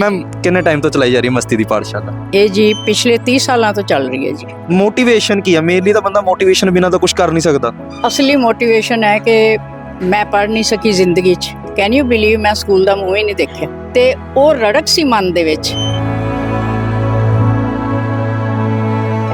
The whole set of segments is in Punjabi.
ਮੈਮ ਕਿੰਨੇ ਟਾਈਮ ਤੋਂ ਚਲਾਈ ਜਾ ਰਹੀ ਹੈ ਮਸਤੀ ਦੀ ਪਾਠਸ਼ਾਲਾ? ਇਹ ਜੀ ਪਿਛਲੇ 30 ਸਾਲਾਂ ਤੋਂ ਚੱਲ ਰਹੀ ਹੈ ਜੀ। ਮੋਟੀਵੇਸ਼ਨ ਕੀ ਹੈ? ਮੇਨਲੀ ਤਾਂ ਬੰਦਾ ਮੋਟੀਵੇਸ਼ਨ ਬਿਨਾਂ ਤਾਂ ਕੁਝ ਕਰ ਨਹੀਂ ਸਕਦਾ। ਅਸਲੀ ਮੋਟੀਵੇਸ਼ਨ ਹੈ ਕਿ ਮੈਂ ਪੜ੍ਹ ਨਹੀਂ ਸਕੀ ਜ਼ਿੰਦਗੀ 'ਚ। ਕੈਨ ਯੂ ਬਲੀਵ ਮੈਂ ਸਕੂਲ ਦਾ ਮੂੰਹ ਹੀ ਨਹੀਂ ਦੇਖਿਆ? ਤੇ ਉਹ ਰੜਕ ਸੀ ਮਨ ਦੇ ਵਿੱਚ।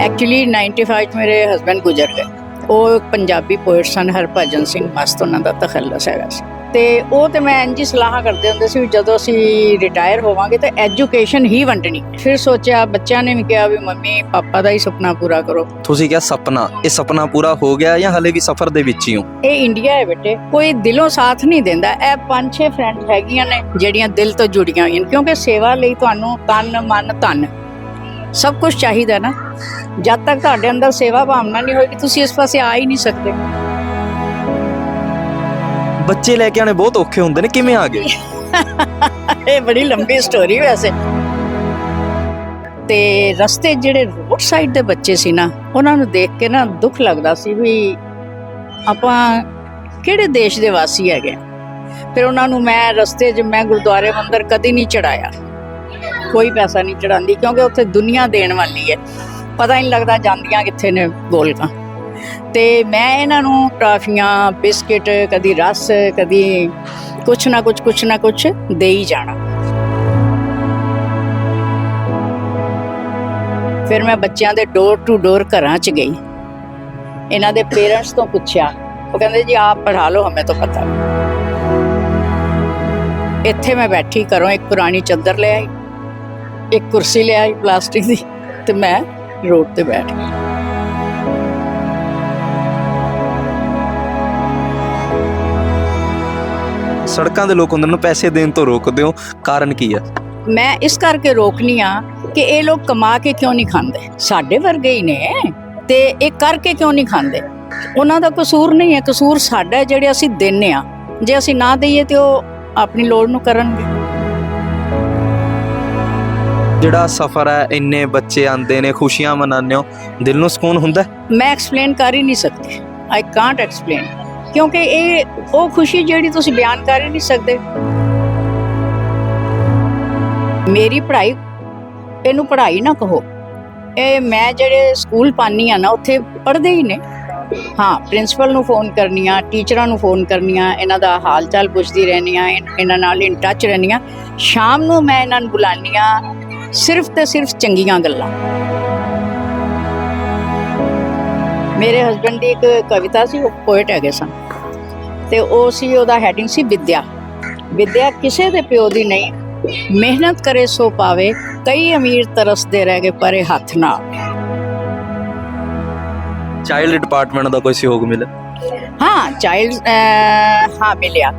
ਐਕਚੁਅਲੀ 95 ਚ ਮੇਰੇ ਹਸਬੰਡ ਗੁਜ਼ਰ ਗਏ। ਉਹ ਪੰਜਾਬੀ ਪੋਇਟ ਸਨ ਹਰਭਜਨ ਸਿੰਘ ਮਸਤ ਉਹਨਾਂ ਦਾ ਤਖੱਲਸ ਹੈਗਾ ਸੀ। ਤੇ ਉਹ ਤੇ ਮੈਂ ਇੰਜੀ ਸਲਾਹਾਂ ਕਰਦੇ ਹੁੰਦੇ ਸੀ ਵੀ ਜਦੋਂ ਅਸੀਂ ਰਿਟਾਇਰ ਹੋਵਾਂਗੇ ਤਾਂ ਐਜੂਕੇਸ਼ਨ ਹੀ ਵੰਡਣੀ। ਫਿਰ ਸੋਚਿਆ ਬੱਚਿਆਂ ਨੇ ਵੀ ਕਿਹਾ ਵੀ ਮੰਮੀ ਪਾਪਾ ਦਾ ਹੀ ਸੁਪਨਾ ਪੂਰਾ ਕਰੋ। ਤੁਸੀਂ ਕਿਹਾ ਸੁਪਨਾ ਇਹ ਸੁਪਨਾ ਪੂਰਾ ਹੋ ਗਿਆ ਜਾਂ ਹਲੇ ਵੀ ਸਫ਼ਰ ਦੇ ਵਿੱਚ ਹੀ ਹੋ? ਇਹ ਇੰਡੀਆ ਹੈ ਬੇਟੇ ਕੋਈ ਦਿਲੋਂ ਸਾਥ ਨਹੀਂ ਦਿੰਦਾ। ਇਹ ਪੰਜ ਛੇ ਫਰੈਂਡ ਹੈਗੀਆਂ ਨੇ ਜਿਹੜੀਆਂ ਦਿਲ ਤੋਂ ਜੁੜੀਆਂ ਹੋਈਆਂ ਕਿਉਂਕਿ ਸੇਵਾ ਲਈ ਤੁਹਾਨੂੰ ਤਨ ਮਨ ਧਨ ਸਭ ਕੁਝ ਚਾਹੀਦਾ ਨਾ। ਜਦ ਤੱਕ ਤੁਹਾਡੇ ਅੰਦਰ ਸੇਵਾ ਭਾਵਨਾ ਨਹੀਂ ਹੋਏਗੀ ਤੁਸੀਂ ਇਸ ਪਾਸੇ ਆ ਹੀ ਨਹੀਂ ਸਕਦੇ। ਬੱਚੇ ਲੈ ਕੇ ਆਣੇ ਬਹੁਤ ਔਖੇ ਹੁੰਦੇ ਨੇ, ਕਿਵੇਂ ਆ ਗਏ? ਇਹ ਬੜੀ ਲੰਬੀ ਸਟੋਰੀ ਵੈਸੇ। ਤੇ ਰਸਤੇ ਜਿਹੜੇ ਰੋਡ ਸਾਈਡ ਦੇ ਬੱਚੇ ਸੀ ਨਾ, ਉਹਨਾਂ ਨੂੰ ਦੇਖ ਕੇ ਨਾ ਦੁੱਖ ਲੱਗਦਾ ਸੀ ਵੀ ਆਪਾਂ ਕਿਹੜੇ ਦੇਸ਼ ਦੇ ਵਾਸੀ ਹੈਗੇ ਫਿਰ ਉਹਨਾਂ ਨੂੰ ਮੈਂ ਰਸਤੇ 'ਚ, ਮੈਂ ਗੁਰਦੁਆਰੇ ਮੰਦਰ ਕਦੀ ਨਹੀਂ ਚੜਾਇਆ ਕੋਈ ਪੈਸਾ ਨਹੀਂ ਚੜਾਉਂਦੀ ਕਿਉਂਕਿ ਉੱਥੇ ਦੁਨੀਆ ਦੇਣ ਵਾਲੀ ਹੈ। ਪਤਾ ਹੀ ਨਹੀਂ ਲੱਗਦਾ ਜਾਂਦੀਆਂ ਕਿੱਥੇ ਨੇ ਗੋਲਕਾਂ। ਤੇ ਮੈਂ ਇਹਨਾਂ ਨੂੰ ਟਾਫੀਆਂ ਬਿਸਕਿਟ, ਕਦੀ ਰਸ, ਕਦੀ ਕੁਛ ਨਾ ਕੁਛ ਕੁਛ ਨਾ ਕੁਛ ਦੇ ਹੀ ਜਾਣਾ। ਫਿਰ ਮੈਂ ਬੱਚਿਆਂ ਦੇ ਡੋਰ ਟੂ ਡੋਰ ਘਰਾਂ 'ਚ ਗਈ। ਇਹਨਾਂ ਦੇ ਪੇਰੈਂਟਸ ਤੋਂ ਪੁੱਛਿਆ, ਉਹ ਕਹਿੰਦੇ ਜੀ ਆਪ ਪੜ੍ਹਾ ਲਓ, ਹਮੇ ਤਾਂ ਪਤਾ। ਇੱਥੇ ਮੈਂ ਬੈਠੀ, ਘਰੋਂ ਇੱਕ ਪੁਰਾਣੀ ਚੱਦਰ ਲੈ ਆਈ, ਇੱਕ ਕੁਰਸੀ ਲੈ ਆਈ ਪਲਾਸਟਿਕ ਦੀ ਤੇ ਮੈਂ ਰੋਡ ਤੇ ਬੈਠ ਗਈ। ਸੜਕਾਂ ਦੇ ਲੋਕ ਉਹਨਾਂ ਨੂੰ ਪੈਸੇ ਦੇਣ ਤੋਂ ਰੋਕਦੇ ਹੋ ਕਾਰਨ ਕੀ ਹੈ ਮੈਂ ਇਸ ਕਰਕੇ ਰੋਕਨੀ ਆ ਕਿ ਇਹ ਲੋਕ ਕਮਾ ਕੇ ਕਿਉਂ ਨਹੀਂ ਖਾਂਦੇ? ਸਾਡੇ ਵਰਗੇ ਹੀ ਨੇ ਤੇ ਇਹ ਕਰਕੇ ਕਿਉਂ ਨਹੀਂ ਖਾਂਦੇ? ਉਹਨਾਂ ਦਾ ਕਸੂਰ ਨਹੀਂ ਹੈ ਕਸੂਰ ਸਾਡਾ ਹੈ ਜਿਹੜੇ ਅਸੀਂ ਦਿੰਨੇ ਆ। ਜੇ ਅਸੀਂ ਨਾ ਦਈਏ ਤੇ ਉਹ ਆਪਣੀ ਲੋੜ ਨੂੰ ਕਰਨਗੇ। ਜਿਹੜਾ ਸਫ਼ਰ ਹੈ ਇੰਨੇ ਬੱਚੇ ਆਂਦੇ ਨੇ ਖੁਸ਼ੀਆਂ ਮਨਾਉਂਦੇ ਹੋ ਦਿਲ ਨੂੰ ਸਕੂਨ ਹੁੰਦਾ ਹੈ? ਮੈਂ ਐਕਸਪਲੇਨ ਕਰ ਹੀ ਨਹੀਂ ਸਕਦੀ। ਆਈ ਕਾਂਟ ਐਕਸਪਲੇਨ ਕਿਉਂਕਿ ਇਹ ਉਹ ਖੁਸ਼ੀ ਜਿਹੜੀ ਤੁਸੀਂ ਬਿਆਨ ਕਰ ਹੀ ਨਹੀਂ ਸਕਦੇ। ਮੇਰੀ ਪੜ੍ਹਾਈ, ਇਹਨੂੰ ਪੜ੍ਹਾਈ ਨਾ ਕਹੋ। ਇਹ ਮੈਂ ਜਿਹੜੇ ਸਕੂਲ ਪਾਨੀ ਆ ਨਾ, ਉੱਥੇ ਪੜ੍ਹਦੇ ਹੀ ਨੇ। ਹਾਂ, ਪ੍ਰਿੰਸੀਪਲ ਨੂੰ ਫੋਨ ਕਰਨੀਆਂ, ਟੀਚਰਾਂ ਨੂੰ ਫੋਨ ਕਰਨੀਆਂ, ਇਹਨਾਂ ਦਾ ਹਾਲ ਚਾਲ ਪੁੱਛਦੀ ਰਹਿਣੀਆਂ ਇਨ- ਇਹਨਾਂ ਨਾਲ ਇਨ ਟੱਚ ਰਹਿਣੀਆਂ ਸ਼ਾਮ ਨੂੰ ਮੈਂ ਇਹਨਾਂ ਨੂੰ ਬੁਲਾਉਂਦੀਆਂ ਸਿਰਫ ਤੇ ਸਿਰਫ ਚੰਗੀਆਂ ਗੱਲਾਂ। ਮੇਰੇ ਹਸਬੰਡ ਦੀ ਇੱਕ ਕਵਿਤਾ ਸੀ, ਉਹ ਪੋਇਟ ਹੈਗੇ ਸਨ। ਤੇ ਉਹ ਸੀ ਉਹਦਾ ਹੈਡਿੰਗ ਸੀ ਵਿਦਿਆ। ਵਿਦਿਆ ਕਿਸੇ ਦੇ ਪਿਓ ਦੀ ਨਹੀਂ ਮਿਹਨਤ ਕਰੇ ਸੋ ਪਾਵੇ ਕਈ ਅਮੀਰ ਤਰਸਦੇ ਰਹਿ ਗਏ ਪਰੇ ਹੱਥ ਨਾ। ਚਾਈਲਡ ਡਿਪਾਰਟਮੈਂਟ ਦਾ ਕੋਈ ਸਹਿਯੋਗ ਮਿਲੇ ਹਾਂ ਚਾਈਲਡ ਹਾਂ ਮਿਲਿਆ।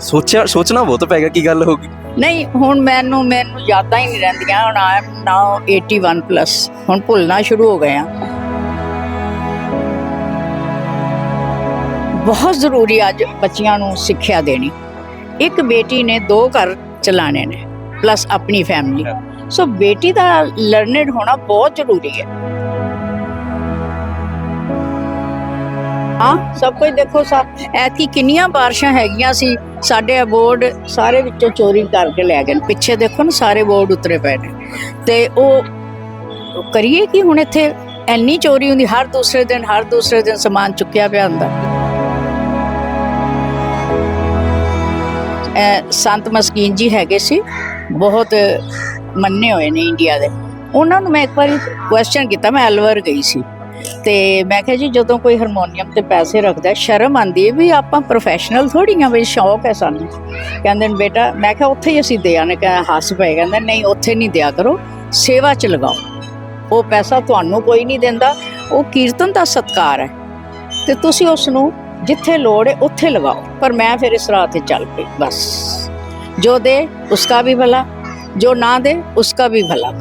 ਸੋਚਿਆ ਸੋਚਣਾ ਬਹੁਤ ਪੈ ਗਿਆ ਕੀ ਗੱਲ ਹੋ ਗਈ? ਨਹੀਂ ਹੁਣ ਮੈਨੂੰ ਮੈਨੂੰ ਯਾਦਾਂ ਹੀ ਨਹੀਂ ਰਹਿੰਦੀਆਂ ਹੁਣ ਆਈ ਐਮ ਨਾਓ 81 ਪਲੱਸ ਹੁਣ ਭੁੱਲਣਾ ਸ਼ੁਰੂ ਹੋ ਗਏ ਆ। ਬਹੁਤ ਜ਼ਰੂਰੀ ਅੱਜ ਬੱਚਿਆਂ ਨੂੰ ਸਿੱਖਿਆ ਦੇਣੀ। ਇੱਕ ਬੇਟੀ ਨੇ ਦੋ ਘਰ ਚਲਾਣੇ ਨੇ ਪਲੱਸ ਆਪਣੀ ਫੈਮਿਲੀ ਸੋ ਬੇਟੀ ਦਾ ਲਰਨਡ ਹੋਣਾ ਬਹੁਤ ਜ਼ਰੂਰੀ ਹੈ। ਹਾਂ, ਸਭ ਕੁਝ ਦੇਖੋ ਸਭ ਐਤਕੀ ਕਿੰਨੀਆਂ ਬਾਰਿਸ਼ਾਂ ਹੈਗੀਆਂ ਸੀ, ਸਾਡੇ ਬੋਰਡ ਸਾਰੇ ਵਿੱਚੋਂ ਚੋਰੀ ਕਰਕੇ ਲੈ ਗਏ ਨੇ। ਪਿੱਛੇ ਦੇਖੋ ਨਾ, ਸਾਰੇ ਬੋਰਡ ਉਤਰੇ ਪਏ ਨੇ। ਤੇ ਉਹ ਕਰੀਏ ਕਿ ਹੁਣ ਇੱਥੇ ਇੰਨੀ ਚੋਰੀ ਹੁੰਦੀ, ਹਰ ਦੂਸਰੇ ਦਿਨ, ਹਰ ਦੂਸਰੇ ਦਿਨ ਸਮਾਨ ਚੁੱਕਿਆ ਪਿਆ ਹੁੰਦਾ। ਸੰਤ ਮਸਕੀਨ ਜੀ ਹੈਗੇ ਸੀ, ਬਹੁਤ ਮੰਨੇ ਹੋਏ ਨੇ ਇੰਡੀਆ ਦੇ। ਉਹਨਾਂ ਨੂੰ ਮੈਂ ਇੱਕ ਵਾਰੀ ਕੁਐਸਚਨ ਕੀਤਾ, ਮੈਂ ਅਲਵਰ ਗਈ ਸੀ। ਤੇ ਮੈਂ ਕਿਹਾ ਜੀ, ਜਦੋਂ ਕੋਈ ਹਾਰਮੋਨੀਅਮ ਤੇ ਪੈਸੇ ਰੱਖਦਾ, ਸ਼ਰਮ ਆਂਦੀ ਹੈ ਵੀ ਆਪਾਂ ਪ੍ਰੋਫੈਸ਼ਨਲ ਥੋੜੀਆਂ ਵੀ ਸ਼ੌਕ ਹੈ ਸਾਨੂੰ। ਕਹਿੰਦੇ ਨੇ, ਬੇਟਾ, ਮੈਂ ਕਿਹਾ ਉੱਥੇ ਹੀ ਅਸੀਂ ਦਿਆ ਨੇ ਕਿਹਾ ਹੱਸ ਪਏ। ਕਹਿੰਦੇ, ਨਹੀਂ, ਉੱਥੇ ਨਹੀਂ ਦਿਆ ਕਰੋ, ਸੇਵਾ ਚ ਲਗਾਓ। ਉਹ ਪੈਸਾ ਤੁਹਾਨੂੰ ਕੋਈ ਨਹੀਂ ਦਿੰਦਾ, ਉਹ ਕੀਰਤਨ ਦਾ ਸਤਕਾਰ ਹੈ। ਤੇ ਤੁਸੀਂ ਉਸ ਨੂੰ ਜਿੱਥੇ ਲੋੜ ਹੈ ਉੱਥੇ ਲਗਾਓ। ਪਰ ਮੈਂ ਫਿਰ ਇਸ ਰਾਹ ਤੇ ਚੱਲ ਪਈ, ਬਸ। ਜੋ ਦੇ, ਉਸਕਾ ਵੀ ਭਲਾ। ਜੋ ਨਾ ਦੇ, ਉਸਕਾ ਵੀ ਭਲਾ।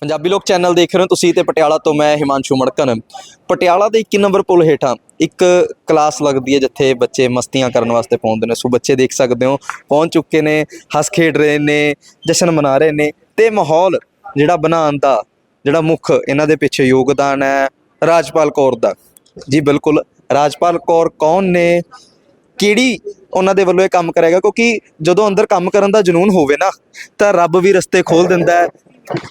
ਪੰਜਾਬੀ ਲੋਕ ਚੈਨਲ ਦੇਖ ਰਹੇ ਹੋ ਤੁਸੀਂ ਤੇ ਪਟਿਆਲਾ ਤੋਂ ਮੈਂ ਹਿਮਾਂਸ਼ੂ ਮੜਕਨ। ਪਟਿਆਲਾ ਦੇ 21 ਨੰਬਰ ਪੁਲ ਹੇਠਾਂ ਇੱਕ ਕਲਾਸ ਲੱਗਦੀ ਹੈ ਜਿੱਥੇ ਬੱਚੇ ਮਸਤੀਆਂ ਕਰਨ ਵਾਸਤੇ ਪਹੁੰਚਦੇ ਨੇ। ਸੋ ਬੱਚੇ ਦੇਖ ਸਕਦੇ ਹੋ, ਪਹੁੰਚ ਚੁੱਕੇ ਨੇ, ਹੱਸ ਖੇਡ ਰਹੇ ਨੇ, ਜਸ਼ਨ ਮਨਾ ਰਹੇ ਨੇ ਤੇ ਮਾਹੌਲ ਜਿਹੜਾ ਬਣਾਉਣ ਦਾ ਜਿਹੜਾ ਮੁੱਖ ਇਹਨਾਂ ਦੇ ਪਿੱਛੇ ਯੋਗਦਾਨ ਹੈ, ਰਾਜਪਾਲ ਕੌਰ ਦਾ। ਜੀ ਬਿਲਕੁਲ, ਰਾਜਪਾਲ ਕੌਰ ਕੌਣ ਨੇ? ਕਿਹੜੀ ਉਹਨਾਂ ਦੇ ਵੱਲੋਂ ਇਹ ਕੰਮ ਕਰੇਗਾ ਕਿਉਂਕਿ ਜਦੋਂ ਅੰਦਰ ਕੰਮ ਕਰਨ ਦਾ ਜਨੂਨ ਹੋਵੇ ਨਾ, ਤਾਂ ਰੱਬ ਵੀ ਰਸਤੇ ਖੋਲ ਦਿੰਦਾ ਹੈ।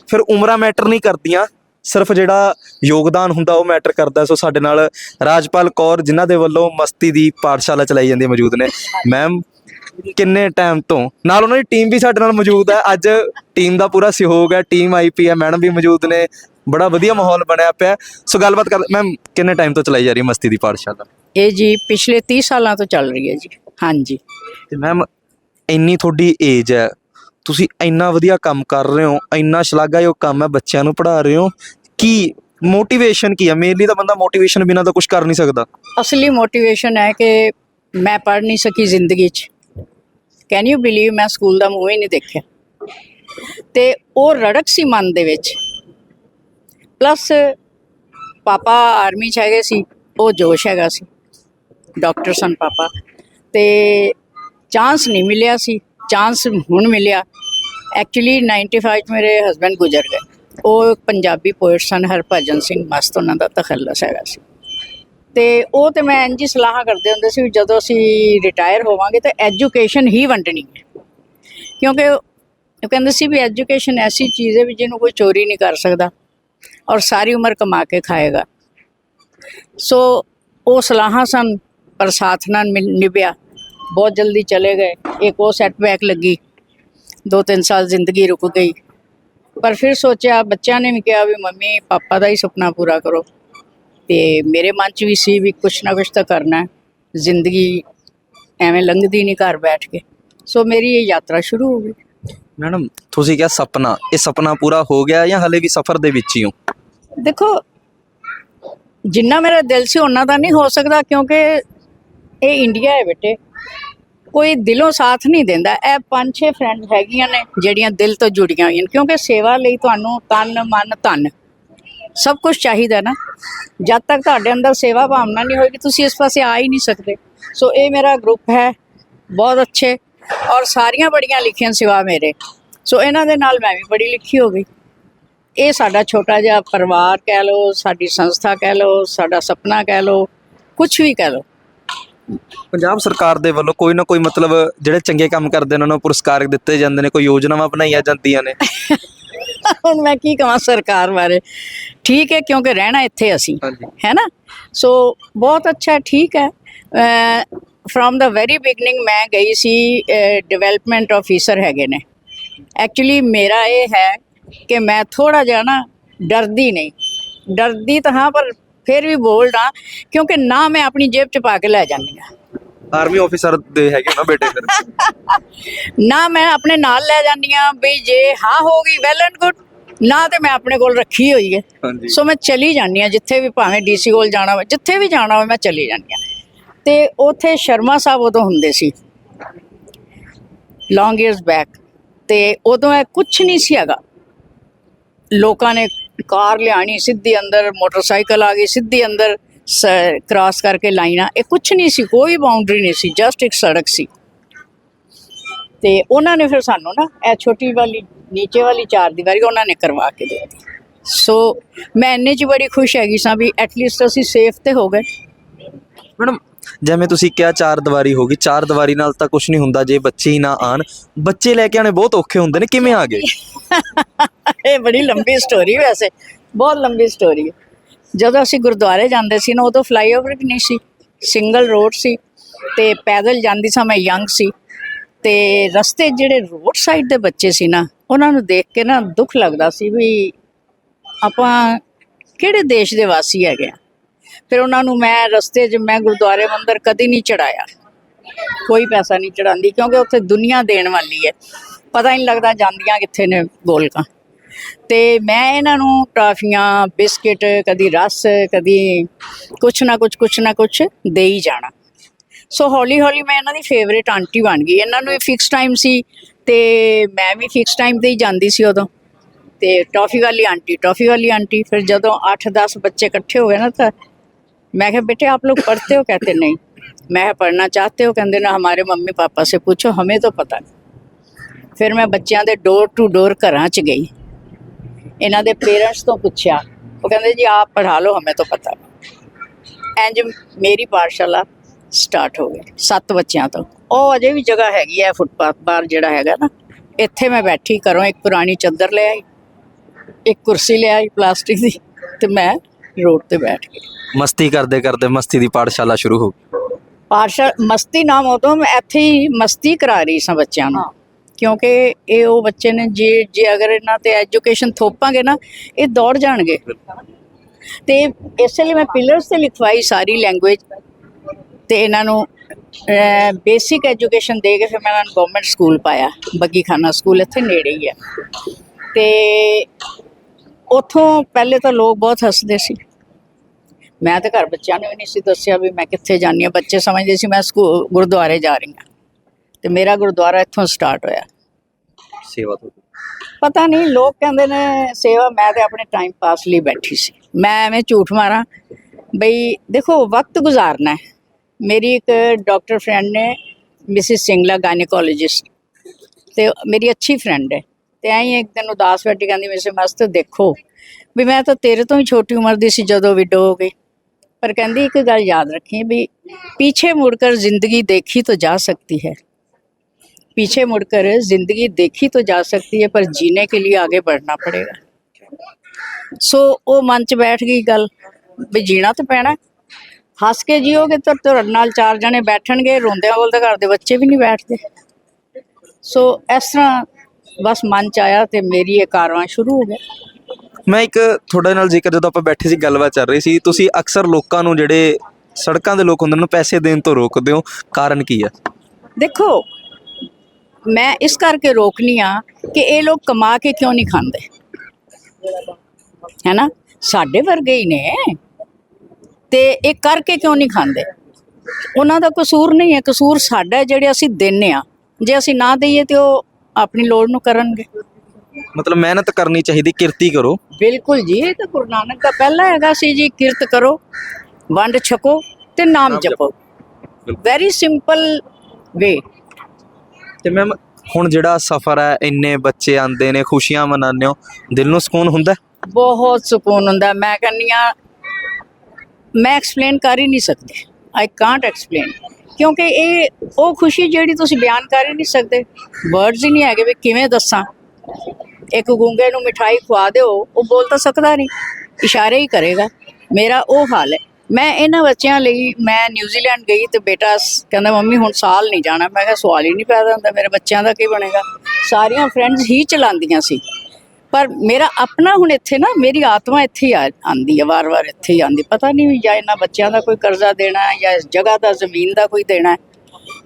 ਫਿਰ ਉਮਰਾਂ ਮੈਟਰ ਨਹੀਂ ਕਰਦੀਆਂ। ਸਿਰਫ ਜਿਹੜਾ ਯੋਗਦਾਨ ਹੁੰਦਾ ਉਹ ਮੈਟਰ ਕਰਦਾ ਸੋ ਸਾਡੇ ਨਾਲ ਰਾਜਪਾਲ ਕੌਰ ਜਿਨ੍ਹਾਂ ਦੇ ਵੱਲੋਂ ਮਸਤੀ ਦੀ ਪਾਠਸ਼ਾਲਾ ਚਲਾਈ ਜਾਂਦੀ ਹੈ ਮੌਜੂਦ ਨੇ। ਮੈਮ ਕਿੰਨੇ ਟਾਈਮ ਤੋਂ? ਨਾਲ ਉਹਨਾਂ ਦੀ ਟੀਮ ਵੀ ਸਾਡੇ ਨਾਲ ਮੌਜੂਦ ਹੈ। ਅੱਜ ਟੀਮ ਦਾ ਪੂਰਾ ਸਹਿਯੋਗ ਹੈ ਟੀਮ ਆਈਪੀ ਹੈ ਮੈਡਮ ਵੀ ਮੌਜੂਦ ਨੇ। ਬੜਾ ਵਧੀਆ ਮਾਹੌਲ ਬਣਿਆ ਪਿਆ। ਸੋ ਗੱਲਬਾਤ ਕਰ ਮੈਮ ਕਿੰਨੇ ਟਾਈਮ ਤੋਂ ਚਲਾਈ ਜਾ ਰਹੀ ਹੈ ਮਸਤੀ ਦੀ ਪਾਠਸ਼ਾਲਾ? ਇਹ ਜੀ ਪਿਛਲੇ 30 ਸਾਲਾਂ ਤੋਂ ਚੱਲ ਰਹੀ ਹੈ ਜੀ। ਹਾਂਜੀ। ਤੇ ਮੈਮ ਇੰਨੀ ਤੁਹਾਡੀ ਏਜ ਹੈ ਤੁਸੀਂ ਇੰਨਾ ਵਧੀਆ ਕੰਮ ਕਰ ਰਹੇ ਹੋ, ਇੰਨਾ ਸ਼ਲਾਘਾਯੋਗ ਕੰਮ ਹੈ, ਬੱਚਿਆਂ ਨੂੰ ਪੜ੍ਹਾ ਰਹੇ ਹੋ, ਕੀ ਮੋਟੀਵੇਸ਼ਨ ਕੀ ਹੈ? ਮੇਨਲੀ ਤਾਂ ਬੰਦਾ ਮੋਟੀਵੇਸ਼ਨ ਬਿਨਾਂ ਤਾਂ ਕੁਝ ਕਰ ਨਹੀਂ ਸਕਦਾ। ਅਸਲੀ ਮੋਟੀਵੇਸ਼ਨ ਹੈ ਕਿ ਮੈਂ ਪੜ੍ਹ ਨਹੀਂ ਸਕੀ ਜ਼ਿੰਦਗੀ 'ਚ। ਕੈਨ ਯੂ ਬਲੀਵ ਮੈਂ ਸਕੂਲ ਦਾ ਮੂੰਹ ਹੀ ਨਹੀਂ ਦੇਖਿਆ। ਤੇ ਉਹ ਰੜਕ ਸੀ ਮਨ ਦੇ ਵਿੱਚ। ਪਲੱਸ ਪਾਪਾ ਆਰਮੀ 'ਚ ਹੈਗੇ ਸੀ, ਉਹ ਜੋਸ਼ ਹੈਗਾ ਸੀ। ਡਾਕਟਰ ਸਨ ਪਾਪਾ। ਤੇ ਚਾਂਸ ਨਹੀਂ ਮਿਲਿਆ ਸੀ। ਚਾਂਸ ਹੁਣ ਮਿਲਿਆ। ਐਕਚੁਅਲੀ 95 'ਚ ਮੇਰੇ ਹਸਬੰਡ ਗੁਜ਼ਰ ਗਏ। ਉਹ ਪੰਜਾਬੀ ਪੋਇਟ ਸਨ, ਹਰਭਜਨ ਸਿੰਘ ਮਸਤ ਉਹਨਾਂ ਦਾ ਤਖੱਲਸ ਹੈਗਾ ਸੀ। ਤੇ ਉਹ ਤੇ ਮੈਂ ਇੰਜੀ ਸਲਾਹ ਕਰਦੇ ਹੁੰਦੇ ਸੀ ਵੀ ਜਦੋਂ ਅਸੀਂ ਰਿਟਾਇਰ ਹੋਵਾਂਗੇ ਤਾਂ ਐਜੂਕੇਸ਼ਨ ਹੀ ਵੰਡਣੀ ਹੈ। ਕਿਉਂਕਿ ਉਹ ਕਹਿੰਦੇ ਸੀ ਵੀ ਐਜੂਕੇਸ਼ਨ ਐਸੀ ਚੀਜ਼ ਹੈ ਵੀ ਜਿਹਨੂੰ ਕੋਈ ਚੋਰੀ ਨਹੀਂ ਕਰ ਸਕਦਾ ਔਰ ਸਾਰੀ ਉਮਰ ਕਮਾ ਕੇ ਖਾਏਗਾ। ਸੋ ਉਹ ਸਲਾਹਾਂ ਸਨ, ਪਰ ਸਾਥ ਨਾਲ ਨਿਭਿਆ। ਬਹੁਤ ਜਲਦੀ ਚਲੇ ਗਏ। ਇੱਕ ਉਹ ਸੈਟਬੈਕ ਲੱਗੀ। ਦੋ ਤਿੰਨ ਸਾਲ ਜ਼ਿੰਦਗੀ ਰੁਕ ਗਈ। ਪਰ ਫਿਰ ਸੋਚਿਆ ਬੱਚਿਆਂ ਨੇ ਵੀ ਕਿਹਾ ਵੀ ਮੰਮੀ ਪਾਪਾ ਦਾ ਹੀ ਸੁਪਨਾ ਪੂਰਾ ਕਰੋ। ਤੇ ਮੇਰੇ ਮਨ 'ਚ ਵੀ ਸੀ ਵੀ ਕੁਛ ਨਾ ਕੁਛ ਤਾਂ ਕਰਨਾ ਹੈ। ਜ਼ਿੰਦਗੀ ਐਵੇਂ ਲੰਘਦੀ ਨਹੀਂ ਘਰ ਬੈਠ ਕੇ। ਸੋ ਮੇਰੀ ਇਹ ਯਾਤਰਾ ਸ਼ੁਰੂ ਹੋ ਗਈ। ਮੈਡਮ ਤੁਸੀਂ ਕਿਹਾ ਸੁਪਨਾ ਇਹ ਸੁਪਨਾ ਪੂਰਾ ਹੋ ਗਿਆ ਜਾਂ ਹਲੇ ਵੀ ਸਫ਼ਰ ਦੇ ਵਿੱਚ ਹੀ ਹੋ? ਦੇਖੋ ਜਿੰਨਾ ਮੇਰਾ ਦਿਲ ਸੀ ਉਹਨਾਂ ਦਾ ਨਹੀਂ ਹੋ ਸਕਦਾ ਕਿਉਂਕਿ ਇਹ ਇੰਡੀਆ ਹੈ ਬੇਟੇ। ਕੋਈ ਦਿਲੋਂ ਸਾਥ ਨਹੀਂ ਦਿੰਦਾ। ਇਹ ਪੰਜ ਛੇ ਫਰੈਂਡ ਹੈਗੀਆਂ ਨੇ ਜਿਹੜੀਆਂ ਦਿਲ ਤੋਂ ਜੁੜੀਆਂ ਹੋਈਆਂ ਕਿਉਂਕਿ ਸੇਵਾ ਲਈ ਤੁਹਾਨੂੰ ਤਨ, ਮਨ, ਧਨ ਸਭ ਕੁਝ ਚਾਹੀਦਾ ਨਾ। ਜਦ ਤੱਕ ਤੁਹਾਡੇ ਅੰਦਰ ਸੇਵਾ ਭਾਵਨਾ ਨਹੀਂ ਹੋਏਗੀ, ਤੁਸੀਂ ਇਸ ਪਾਸੇ ਆ ਹੀ ਨਹੀਂ ਸਕਦੇ। ਸੋ ਇਹ ਮੇਰਾ ਗਰੁੱਪ ਹੈ। ਬਹੁਤ ਅੱਛੇ ਔਰ ਸਾਰੀਆਂ ਬੜੀਆਂ ਲਿਖੀਆਂ ਸਿਵਾ ਮੇਰੇ। ਸੋ ਇਹਨਾਂ ਦੇ ਨਾਲ ਮੈਂ ਵੀ ਬੜੀ ਲਿਖੀ ਹੋ ਗਈ। ਇਹ ਸਾਡਾ ਛੋਟਾ ਜਿਹਾ ਪਰਿਵਾਰ ਕਹਿ ਲਓ, ਸਾਡੀ ਸੰਸਥਾ ਕਹਿ ਲਓ, ਸਾਡਾ ਸੁਪਨਾ ਕਹਿ ਲਓ ਕੁਝ ਵੀ ਕਹਿ ਲਓ। ਪੰਜਾਬ ਸਰਕਾਰ ਦੇ ਵੱਲੋਂ ਕੋਈ ਨਾ ਕੋਈ ਮਤਲਬ ਜਿਹੜੇ ਚੰਗੇ ਕੰਮ ਕਰਦੇ ਨੇ ਉਹਨਾਂ ਨੂੰ ਪੁਰਸਕਾਰ ਦਿੱਤੇ ਜਾਂਦੇ ਨੇ ਕੋਈ ਯੋਜਨਾਵਾਂ ਬਣਾਈਆਂ ਜਾਂਦੀਆਂ ਨੇ। ਹੁਣ ਮੈਂ ਕੀ ਕਹਾਂ ਸਰਕਾਰ ਬਾਰੇ? ਠੀਕ ਹੈ ਕਿਉਂਕਿ ਰਹਿਣਾ ਇੱਥੇ ਅਸੀਂ ਹਾਂਜੀ। ਹੈ ਨਾ? ਸੋ ਬਹੁਤ ਅੱਛਾ ਠੀਕ ਹੈ। ਫਰੋਮ ਦਾ ਵੈਰੀ ਬਿਗਨਿੰਗ ਮੈਂ ਗਈ ਸੀ ਡਿਵੈਲਪਮੈਂਟ ਆਫੀਸਰ ਹੈਗੇ ਨੇ। ਐਕਚੁਅਲੀ ਮੇਰਾ ਇਹ ਹੈ ਕਿ ਮੈਂ ਥੋੜਾ ਜਿਹਾ ਨਾ ਡਰਦੀ ਨਹੀਂ। ਡਰਦੀ ਤਾਂ ਹਾਂ ਪਰ ਫਿਰ ਵੀ ਬੋਲਦਾ ਕਿਉਂਕਿ ਨਾ ਮੈਂ ਆਪਣੀ ਜੇਬ ਚ ਪਾ ਕੇ ਲੈ ਜਾਂਦੀ ਹਾਂ ਆਰਮੀ ਆਫੀਸਰ ਦੇ ਹੈਗੇ ਨਾ ਬੇਟੇ ਫਿਰ। ਨਾ ਮੈਂ ਆਪਣੇ ਨਾਲ ਲੈ ਜਾਂਦੀ ਹਾਂ ਵੀ ਜੇ ਹਾਂ ਹੋ ਗਈ ਵੈਲ ਐਂਡ ਗੁੱਡ ਨਾ ਤੇ ਮੈਂ ਆਪਣੇ ਕੋਲ ਰੱਖੀ ਹੋਈ ਹੈ ਹਾਂਜੀ। ਸੋ ਮੈਂ ਚਲੀ ਜਾਂਦੀ ਹਾਂ ਜਿੱਥੇ ਵੀ ਭਾਵੇਂ ਡੀਸੀ ਕੋਲ ਜਾਣਾ ਹੋਵੇ ਜਿੱਥੇ ਵੀ ਜਾਣਾ ਹੋਵੇ ਮੈਂ ਚਲੀ ਜਾਂਦੀ ਹਾਂ ਤੇ ਉੱਥੇ ਸ਼ਰਮਾ ਸਾਹਿਬ ਉਦੋਂ ਹੁੰਦੇ ਸੀ। ਲੌਂਗ ਇਅਰਸ ਬੈਕ ਤੇ ਉਦੋਂ ਇਹ ਕੁਝ ਨਹੀਂ ਸੀ ਹੈਗਾ। ਲੋਕਾਂ ਨੇ ਕਾਰ ਲਿਆਣੀ, ਸਿੱਧੀ ਅੰਦਰ ਮੋਟਰਸਾਈਕਲ ਆ ਗਈ, ਸਿੱਧੀ ਅੰਦਰ ਕ੍ਰਾਸ ਕਰਕੇ ਲਾਈਨਾਂ, ਇਹ ਕੁਝ ਨਹੀਂ ਸੀ, ਕੋਈ ਬਾਉਂਡਰੀ ਨਹੀਂ ਸੀ ਜਸਟ ਇੱਕ ਸੜਕ ਸੀ। ਤੇ ਉਹਨਾਂ ਨੇ ਫਿਰ ਸਾਨੂੰ ਨਾ, ਇਹ ਛੋਟੀ ਵਾਲੀ, ਨੀਚੇ ਵਾਲੀ ਚਾਰ ਦੀਵਾਰੀ ਉਹਨਾਂ ਨੇ ਕਰਵਾ ਕੇ ਦੇ ਦਿੱਤੀ। ਸੋ ਮੈਂ ਇੰਨੇ ਚ ਬੜੀ ਖੁਸ਼ ਹੈਗੀ ਸਾਂ ਵੀ ਐਟਲੀਸਟ ਅਸੀਂ ਸੇਫ ਤੇ ਹੋ ਗਏ। ਮੈਡਮ ਜਿਵੇਂ ਤੁਸੀਂ ਕਿਹਾ ਚਾਰ ਦੀਵਾਰੀ ਹੋ ਗਈ, ਚਾਰ ਦੀਵਾਰੀ ਨਾਲ ਤਾਂ ਕੁਝ ਨਹੀਂ ਹੁੰਦਾ, ਜੇ ਬੱਚੇ ਹੀ ਨਾ ਆਣ। ਬੱਚੇ ਲੈ ਕੇ ਆਣੇ ਬਹੁਤ ਔਖੇ ਹੁੰਦੇ ਨੇ, ਕਿਵੇਂ ਆ ਗਏ? ਇਹ ਬੜੀ ਲੰਬੀ ਸਟੋਰੀ ਵੈਸੇ, ਬਹੁਤ ਲੰਬੀ ਸਟੋਰੀ ਹੈ। ਜਦੋਂ ਅਸੀਂ ਗੁਰਦੁਆਰੇ ਜਾਂਦੇ ਸੀ ਨਾ, ਉਦੋਂ ਫਲਾਈਓਵਰ ਵੀ ਨਹੀਂ ਸੀ ਸਿੰਗਲ ਰੋਡ ਸੀ ਤੇ ਪੈਦਲ ਜਾਂਦੀ ਸਾਂ ਮੈਂ ਯੰਗ ਸੀ ਤੇ ਰਸਤੇ ਜਿਹੜੇ ਰੋਡ ਸਾਈਡ ਦੇ ਬੱਚੇ ਸੀ ਨਾ, ਉਹਨਾਂ ਨੂੰ ਦੇਖ ਕੇ ਨਾ ਦੁੱਖ ਲੱਗਦਾ ਸੀ ਵੀ ਆਪਾਂ ਕਿਹੜੇ ਦੇਸ਼ ਦੇ ਵਾਸੀ ਹੈਗੇ ਆ? ਫਿਰ ਉਹਨਾਂ ਨੂੰ ਮੈਂ ਰਸਤੇ 'ਚ, ਮੈਂ ਗੁਰਦੁਆਰੇ ਮੰਦਰ ਕਦੀ ਨਹੀਂ ਚੜਾਇਆ ਕੋਈ ਪੈਸਾ ਨਹੀਂ ਚੜਾਉਂਦੀ ਕਿਉਂਕਿ ਉੱਥੇ ਦੁਨੀਆ ਦੇਣ ਵਾਲੀ ਹੈ। ਪਤਾ ਹੀ ਨਹੀਂ ਲੱਗਦਾ ਜਾਂਦੀਆਂ ਕਿੱਥੇ ਨੇ ਗੋਲਕਾਂ। ਤੇ ਮੈਂ ਇਹਨਾਂ ਨੂੰ ਟਾਫੀਆਂ ਬਿਸਕਟ, ਕਦੀ ਰਸ, ਕਦੀ ਕੁਛ ਨਾ ਕੁਛ ਕੁਛ ਨਾ ਕੁਛ ਦੇ ਹੀ ਜਾਣਾ। ਸੋ ਹੌਲੀ ਹੌਲੀ ਮੈਂ ਇਹਨਾਂ ਦੀ ਫੇਵਰੇਟ ਆਂਟੀ ਬਣ ਗਈ। ਇਹਨਾਂ ਨੂੰ ਇਹ ਫਿਕਸ ਟਾਈਮ ਸੀ ਤੇ ਮੈਂ ਵੀ ਫਿਕਸ ਟਾਈਮ ਤੇ ਹੀ ਜਾਂਦੀ ਸੀ ਉਦੋਂ। ਤੇ ਟੌਫੀ ਵਾਲੀ ਆਂਟੀ, ਟੌਫੀ ਵਾਲੀ ਆਂਟੀ, ਫਿਰ ਜਦੋਂ 8-10 ਬੱਚੇ ਇਕੱਠੇ ਹੋਏ ਨਾ ਤਾਂ मैं कहा बेटे आप लोग पढ़ते हो कहते नहीं मैं कहा, पढ़ना चाहते हो कहते ना हमारे मम्मी पापा से पूछो हमें तो पता नहीं ਫਿਰ ਮੈਂ ਬੱਚਿਆਂ ਦੇ ਡੋਰ ਟੂ ਡੋਰ ਘਰਾਂ 'ਚ ਗਈ ਇਹਨਾਂ ਦੇ ਪੇਰੈਂਟਸ ਤੋਂ ਪੁੱਛਿਆ वो कहते जी आप पढ़ा लो हमें तो पता नहीं ਇੰਜ ਮੇਰੀ ਪਾਠਸ਼ਾਲਾ ਸਟਾਰਟ ਹੋ ਗਈ ਸੱਤ ਬੱਚਿਆਂ ਤੋਂ ਉਹ ਅਜੇ ਵੀ ਜਗ੍ਹਾ ਹੈਗੀ ਹੈ ਫੁੱਟਪਾਥ ਬਾਹਰ ਜਿਹੜਾ ਹੈਗਾ ਨਾ ਇੱਥੇ ਮੈਂ ਬੈਠੀ ਘਰੋਂ ਇੱਕ ਪੁਰਾਣੀ ਚੱਦਰ ਲੈ ਆਈ ਇੱਕ ਕੁਰਸੀ ਲੈ ਆਈ ਪਲਾਸਟਿਕ ਦੀ ਤੇ ਮੈਂ ਰੋਡ ਤੇ ਬੈਠ ਗਈ ਮਸਤੀ ਕਰਦੇ ਕਰਦੇ ਮਸਤੀ ਦੀ ਪਾਠਸ਼ਾਲਾ ਸ਼ੁਰੂ ਹੋ ਗਈ। ਪਾਰਸ਼ਲ ਮਸਤੀ ਨਾਮ ਉਦੋਂ ਮੈਂ ਇੱਥੇ ਹੀ ਮਸਤੀ ਕਰਾ ਰਹੀ ਸਾਂ ਬੱਚਿਆਂ ਨੂੰ। ਕਿਉਂਕਿ ਇਹ ਉਹ ਬੱਚੇ ਨੇ ਜੇ ਜੇ ਅਗਰ ਇਹਨਾਂ ਤੇ ਐਜੂਕੇਸ਼ਨ ਥੋਪਾਂਗੇ ਨਾ ਇਹ ਦੌੜ ਜਾਣਗੇ। ਤੇ ਇਸੇ ਲਈ ਮੈਂ ਪਿਲਰਸ ਤੇ ਲਿਖਵਾਈ ਸਾਰੀ ਲੈਂਗੁਏਜ ਤੇ ਇਹਨਾਂ ਨੂੰ ਬੇਸਿਕ ਐਜੂਕੇਸ਼ਨ ਦੇ ਕੇ ਫਿਰ ਮੈਂ ਇਹਨਾਂ ਨੂੰ ਗਵਰਨਮੈਂਟ ਸਕੂਲ ਪਾਇਆ। ਬੱਗੀ ਖਾਨਾ ਸਕੂਲ ਇੱਥੇ ਨੇੜੇ ਹੀ ਹੈ ਤੇ ਉਥੋਂ ਪਹਿਲੇ ਤਾਂ ਲੋਕ ਬਹੁਤ ਹੱਸਦੇ ਸੀ। ਮੈਂ ਤਾਂ ਘਰ ਬੱਚਿਆਂ ਨੂੰ ਵੀ ਨਹੀਂ ਸੀ ਦੱਸਿਆ ਵੀ ਮੈਂ ਕਿੱਥੇ ਜਾਂਦੀ ਹਾਂ। ਬੱਚੇ ਸਮਝਦੇ ਸੀ ਮੈਂ ਸਕੂ ਗੁਰਦੁਆਰੇ ਜਾ ਰਹੀ ਹਾਂ। ਤੇ ਮੇਰਾ ਗੁਰਦੁਆਰਾ ਇੱਥੋਂ ਸਟਾਰਟ ਹੋਇਆ। ਸੇਵਾ ਤੋਂ। ਪਤਾ ਨਹੀਂ ਲੋਕ ਕਹਿੰਦੇ ਨੇ ਸੇਵਾ ਮੈਂ ਤੇ ਆਪਣੇ ਟਾਈਮ ਪਾਸ ਲਈ ਬੈਠੀ ਸੀ। ਮੈਂ ਐਵੇਂ ਝੂਠ ਮਾਰਾਂ। ਬਈ ਦੇਖੋ ਵਕਤ ਗੁਜ਼ਾਰਨਾ ਹੈ। ਮੇਰੀ ਇੱਕ ਡਾਕਟਰ ਫਰੈਂਡ ਨੇ ਮਿਸਿਸ ਸਿੰਗਲਾ ਗਾਇਨੋਕੋਲੋਜਿਸਟ ਤੇ ਮੇਰੀ ਅੱਛੀ ਫਰੈਂਡ ਹੈ। ਤੇ ਐਂ ਹੀ ਇੱਕ ਦਿਨ ਉਦਾਸ ਬੈਠੀ ਕਹਿੰਦੀ ਮੇਰੇ ਮਸਤ ਦੇਖੋ ਵੀ ਮੈਂ ਤਾਂ ਤੇਰੇ ਤੋਂ ਹੀ ਛੋਟੀ ਉਮਰ ਦੀ ਸੀ ਜਦੋਂ ਵਿਡੋ ਹੋ ਗਈ ਪਰ ਕਹਿੰਦੀ ਇੱਕ ਗੱਲ ਯਾਦ ਰੱਖੀ ਵੀ पीछे मुड़कर जिंदगी देखी तो जा सकती है पीछे मुड़कर जिंदगी देखी तो जा सकती है पर जीने के लिए आगे बढ़ना पड़ेगा ਸੋ ਉਹ ਮਨ ਚ ਬੈਠ ਗਈ ਗੱਲ ਵੀ ਜੀਣਾ ਤਾਂ ਪੈਣਾ ਹੱਸ ਕੇ ਜੀਓਗੇ ਤਾਂ ਤੁਹਾਡੇ ਨਾਲ ਚਾਰ ਜਣੇ ਬੈਠਣਗੇ ਰੋਂਦਿਆਂ ਬੋਲਦੇ ਘਰ ਦੇ ਬੱਚੇ ਵੀ ਨਹੀਂ ਬੈਠਦੇ ਸੋ ਇਸ ਤਰ੍ਹਾਂ ਬਸ ਮਨ ਚ ਆਇਆ ਤੇ ਮੇਰੀ ਇਹ ਕਾਰਵਾਂ ਸ਼ੁਰੂ ਹੋ ਗਿਆ ਮੈਂ ਇੱਕ ਤੁਹਾਡੇ ਨਾਲ ਜ਼ਿਕਰ ਜਦੋਂ ਆਪਾਂ ਬੈਠੇ ਸੀ ਗੱਲਬਾਤ ਚੱਲ ਰਹੀ ਸੀ ਤੁਸੀਂ ਅਕਸਰ ਲੋਕਾਂ ਨੂੰ ਜਿਹੜੇ ਸੜਕਾਂ ਦੇ ਲੋਕ ਹੁੰਦੇ ਨੇ ਪੈਸੇ ਦੇਣ ਤੋਂ ਰੋਕਦੇ ਹੋ। ਕਾਰਨ ਕੀ ਹੈ ਦੇਖੋ ਮੈਂ ਇਸ ਕਰਕੇ ਰੋਕਨੀ ਆ ਕਿ ਇਹ ਲੋਕ ਕਮਾ ਕੇ ਕਿਉਂ ਨਹੀਂ ਖਾਂਦੇ? ਹੈ ਨਾ ਸਾਡੇ ਵਰਗੇ ਹੀ ਨੇ। ਤੇ ਇਹ ਕਰਕੇ ਕਿਉਂ ਨਹੀਂ ਖਾਂਦੇ? ਉਹਨਾਂ ਦਾ ਕਸੂਰ ਨਹੀਂ ਹੈ। ਕਸੂਰ ਸਾਡਾ ਹੈ ਜਿਹੜੇ ਅਸੀਂ ਦਿੰਨੇ ਆ। ਜੇ ਅਸੀਂ ਨਾ ਦਈਏ ਤੇ ਉਹ ਆਪਣੀ ਲੋੜ ਨੂੰ ਕਰਨਗੇ। ਮਤਲਬ ਮਿਹਨਤ ਕਰਨੀ ਚਾਹੀਦੀ ਕਿਰਤੀ ਕਰੋ। ਬਿਲਕੁਲ ਜੀ ਇਹ ਤਾਂ ਗੁਰੂ ਨਾਨਕ ਦਾ ਪਹਿਲਾ ਹੈਗਾ ਸੀ ਜੀ ਕਿਰਤ ਕਰੋ ਵੰਡ ਛਕੋ ਤੇ ਨਾਮ ਜਪੋ। ਵੈਰੀ ਸਿੰਪਲ ਵੇ ਤੇ ਮੈਮ ਹੁਣ ਜਿਹੜਾ ਸਫ਼ਰ ਹੈ ਇੰਨੇ ਬੱਚੇ ਆਉਂਦੇ ਨੇ ਖੁਸ਼ੀਆਂ ਮਨਾਉਂਦੇ ਹੋ ਦਿਲ ਨੂੰ ਸਕੂਨ ਹੁੰਦਾ? ਬਹੁਤ ਸਕੂਨ ਹੁੰਦਾ। ਮੈਂ ਕਹਿੰਦੀ ਹਾਂ ਮੈਂ ਐਕਸਪਲੇਨ ਕਰ ਹੀ ਨਹੀਂ ਸਕਦੀ। ਆਈ ਕਾਂਟ ਐਕਸਪਲੇਨ ਕਿਉਂਕਿ ਇਹ ਉਹ ਖੁਸ਼ੀ ਜਿਹੜੀ ਤੁਸੀਂ ਬਿਆਨ ਕਰ ਹੀ ਨਹੀਂ ਸਕਦੇ। ਵਰਡਸ ਹੀ ਨਹੀਂ ਹੈਗੇ ਵੀ ਕਿਵੇਂ ਦੱਸਾਂ। ਇੱਕ ਗੁੰਗੇ ਨੂੰ ਮਿਠਾਈ ਖਵਾ ਦਿਓ, ਉਹ ਬੋਲ ਤਾਂ ਸਕਦਾ ਨਹੀਂ। ਇਸ਼ਾਰੇ ਹੀ ਕਰੇਗਾ। ਮੇਰਾ ਉਹ ਹਾਲ ਹੈ। ਮੈਂ ਇਹਨਾਂ ਬੱਚਿਆਂ ਲਈ ਮੈਂ ਨਿਊਜ਼ੀਲੈਂਡ ਗਈ ਤੇ ਬੇਟਾ ਕਹਿੰਦਾ, ਮੰਮੀ, ਹੁਣ ਸਾਲ ਨਹੀਂ ਜਾਣਾ। ਮੈਂ ਕਿਹਾ, ਸਵਾਲ ਹੀ ਨਹੀਂ ਪੈਦਾ ਹੁੰਦਾ। ਮੇਰੇ ਬੱਚਿਆਂ ਦਾ ਕੀ ਬਣੇਗਾ? ਸਾਰੀਆਂ ਫਰੈਂਡਸ ਹੀ ਚਲਾਉਂਦੀਆਂ ਸੀ। ਪਰ ਮੇਰਾ ਆਪਣਾ ਹੁਣ ਇੱਥੇ ਨਾ ਮੇਰੀ ਆਤਮਾ ਇੱਥੇ ਹੀ ਆ- ਆਉਂਦੀ ਹੈ ਵਾਰ-ਵਾਰ ਇੱਥੇ ਹੀ ਆਉਂਦੀ ਪਤਾ ਨਹੀਂ ਜਾਂ ਇਹਨਾਂ ਬੱਚਿਆਂ ਦਾ ਕੋਈ ਕਰਜ਼ਾ ਦੇਣਾ ਹੈ ਜਾਂ ਇਸ ਜਗ੍ਹਾ ਦਾ ਜ਼ਮੀਨ ਦਾ ਕੋਈ ਦੇਣਾ ਹੈ।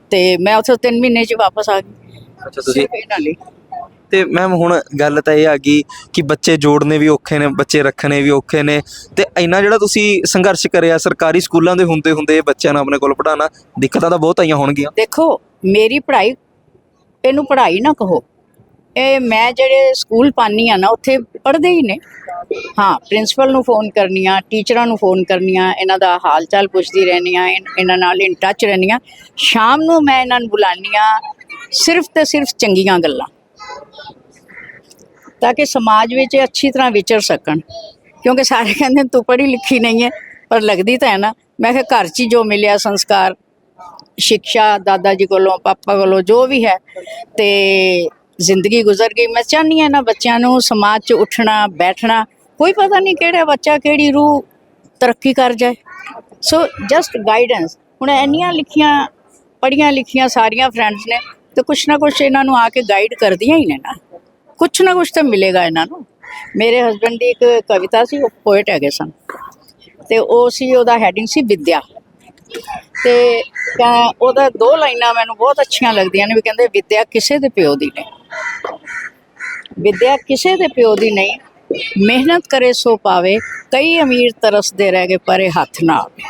ਤੇ ਮੈਂ ਉੱਥੇ 3 ਮਹੀਨੇ 'ਚ ਵਾਪਸ ਆ ਗਈ। ਅੱਛਾ ਤੁਸੀਂ ਸਿਰਫ ਇਹਨਾਂ ਲਈ। ਤੇ ਮੈਮ ਹੁਣ ਗੱਲ ਤਾਂ ਇਹ ਆ ਗਈ ਕਿ ਬੱਚੇ ਜੋੜਨੇ ਵੀ ਔਖੇ ਨੇ ਬੱਚੇ ਰੱਖਣੇ ਵੀ ਔਖੇ ਨੇ। ਤੇ ਇੰਨਾ ਜਿਹੜਾ ਤੁਸੀਂ ਸੰਘਰਸ਼ ਕਰਿਆ ਸਰਕਾਰੀ ਸਕੂਲਾਂ ਦੇ ਹੁੰਦੇ ਹੁੰਦੇ ਬੱਚਿਆਂ ਨੂੰ ਆਪਣੇ ਕੋਲ ਪੜਾਉਣਾ ਦਿੱਕਤਾਂ ਤਾਂ ਬਹੁਤ ਆਈਆਂ ਹੋਣਗੀਆਂ। ਦੇਖੋ ਮੇਰੀ ਪੜ੍ਹਾਈ ਇਹਨੂੰ ਪੜ੍ਹਾਈ ਨਾ ਕਹੋ। ਇਹ ਮੈਂ ਜਿਹੜੇ ਸਕੂਲ ਪਾਨੀ ਆ ਨਾ, ਉੱਥੇ ਪੜ੍ਹਦੇ ਹੀ ਨੇ। ਹਾਂ, ਪ੍ਰਿੰਸੀਪਲ ਨੂੰ ਫੋਨ ਕਰਨੀਆਂ, ਟੀਚਰਾਂ ਨੂੰ ਫੋਨ ਕਰਨੀਆਂ, ਇਹਨਾਂ ਦਾ ਹਾਲ ਚਾਲ ਪੁੱਛਦੀ ਰਹਿਣੀਆਂ ਇਨ- ਇਹਨਾਂ ਨਾਲ ਇਨ ਟੱਚ ਰਹਿਣੀਆਂ ਸ਼ਾਮ ਨੂੰ ਮੈਂ ਇਹਨਾਂ ਨੂੰ ਬੁਲਾਨੀਆਂ ਸਿਰਫ ਤੇ ਸਿਰਫ ਚੰਗੀਆਂ ਗੱਲਾਂ। ਤਾਂ ਕਿ ਸਮਾਜ ਵਿੱਚ ਅੱਛੀ ਤਰ੍ਹਾਂ ਵਿਚਰ ਸਕਣ। ਕਿਉਂਕਿ ਸਾਰੇ ਕਹਿੰਦੇ ਤੂੰ ਪੜ੍ਹੀ ਲਿਖੀ ਨਹੀਂ ਹੈ, ਪਰ ਲੱਗਦੀ ਤਾਂ ਹੈ ਨਾ। ਮੈਂ ਕਿਹਾ, ਘਰ 'ਚ ਹੀ ਜੋ ਮਿਲਿਆ ਸੰਸਕਾਰ ਸਿੱਖਿਆ ਦਾਦਾ ਜੀ ਕੋਲੋਂ, ਪਾਪਾ ਕੋਲੋਂ, ਜੋ ਵੀ ਹੈ, ਤੇ ਜ਼ਿੰਦਗੀ ਗੁਜ਼ਰ ਗਈ। ਮੈਂ ਚਾਹੁੰਦੀ ਹਾਂ ਨਾ ਬੱਚਿਆਂ ਨੂੰ ਸਮਾਜ 'ਚ ਉੱਠਣਾ, ਬੈਠਣਾ, ਕੋਈ ਪਤਾ ਨਹੀਂ ਕਿਹੜਾ ਬੱਚਾ ਕਿਹੜੀ ਰੂਹ ਤਰੱਕੀ ਕਰ ਜਾਏ। ਸੋ ਜਸਟ ਗਾਈਡੈਂਸ ਹੁਣ ਇੰਨੀਆਂ ਲਿਖੀਆਂ ਪੜੀਆਂ ਲਿਖੀਆਂ ਸਾਰੀਆਂ ਫਰੈਂਡਸ ਨੇ ਤੇ ਕੁਛ ਨਾ ਕੁਛ ਇਹਨਾਂ ਨੂੰ ਆ ਕੇ ਗਾਈਡ ਕਰਦੀਆਂ ਹੀ ਨੇ ਨਾ। ਕੁਛ ਨਾ ਕੁਛ ਤਾਂ ਮਿਲੇਗਾ ਇਹਨਾਂ ਨੂੰ। ਮੇਰੇ ਹਸਬੰਡ ਦੀ ਇੱਕ ਕਵਿਤਾ ਸੀ, ਉਹ ਪੋਇਟ ਹੈਗੇ ਸਨ। ਤੇ ਉਹ ਸੀ, ਉਹਦਾ ਹੈਡਿੰਗ ਸੀ ਵਿਦਿਆ। ਤੇ ਉਹਦਾ ਦੋ ਲਾਈਨਾਂ ਮੈਨੂੰ ਬਹੁਤ ਅੱਛੀਆਂ ਲੱਗਦੀਆਂ ਨੇ ਵੀ ਕਹਿੰਦੇ ਵਿਦਿਆ ਕਿਸੇ ਦੇ ਪਿਓ ਦੀ ਨਹੀਂ। ਵਿਦਿਆ ਕਿਸੇ ਦੇ ਪਿਓ ਦੀ ਨਹੀਂ। ਮਿਹਨਤ ਕਰੇ ਸੋ ਪਾਵੇ, ਕਈ ਅਮੀਰ ਤਰਸਦੇ ਰਹਿ ਗਏ ਪਰੇ ਹੱਥ ਨਾ ਆਵੇ।